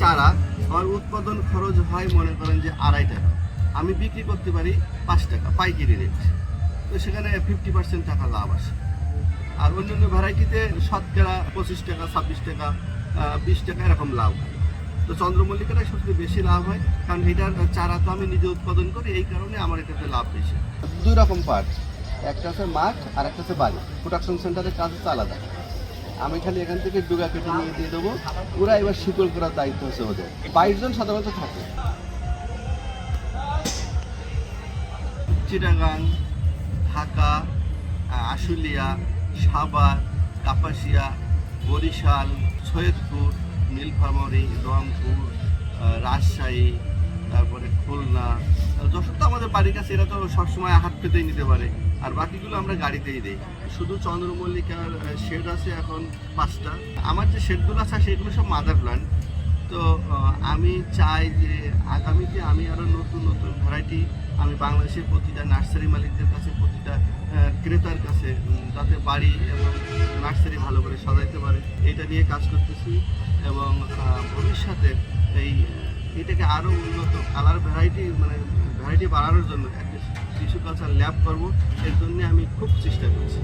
চারা আমার উৎপাদন খরচ হয় মনে করেন যে আড়াই টাকা। আমি বিক্রি করতে পারি পাঁচ টাকা, পাইকারি রেট তো সেখানে ফিফটি পার্সেন্ট টাকা লাভ আসে। আর অন্যান্য ভ্যারাইটিতে শতকরা পঁচিশ টাকা, ছাব্বিশ টাকা বিশ টাকা এরকম লাভ হয়। তো চন্দ্রমল্লিকাটাই সবচেয়ে বেশি লাভ হয়, কারণ এটার চারা তো আমি নিজে উৎপাদন করি, এই কারণে আমার এটাতে লাভ বেশি। দুই রকম পার্ট একটা আছে মাঠ আর একটা আছে বাড়ি। প্রোডাকশন সেন্টারের কাজ হচ্ছে আলাদা। আমি খালি এখান থেকে ডুগা কেটে নিয়ে দিয়ে দেবো। ওরা এবার শিকল করার দায়িত্ব হচ্ছে ওদের। বাইশ জন সাধারণত থাকে। চিটাগাং, ঢাকা আশুলিয়া, সাভার, কাপাসিয়া, বরিশাল, সৈয়দপুর, নীলফামারী, রংপুর রাজশাহী, তারপরে খুলনা যশোর তো আমাদের বাড়ির কাছে, এরা তো সবসময় হাত পেতেই নিতে পারে। আর বাকিগুলো আমরা গাড়িতেই দিই। শুধু চন্দ্রমল্লিকার শেড আছে এখন পাঁচটা। আমার যে শেডগুলো আছে, সেগুলো সব মাদার প্ল্যান্ট তো আমি চাই যে আগামীতে আমি আরও নতুন নতুন ভ্যারাইটি আমি বাংলাদেশের প্রতিটা নার্সারি মালিকদের কাছে, প্রতিটা ক্রেতার কাছে যাতে বাড়ি এবং নার্সারি ভালো করে সাজাইতে পারে। এটা নিয়ে কাজ করতেছি এবং ভবিষ্যতে এই, এটাকে আরও উন্নত কালার ভ্যারাইটি মানে ভ্যারাইটি বাড়ানোর জন্য একটা শিশু কালচার ল্যাব করব এর জন্য আমি খুব চেষ্টা করছি।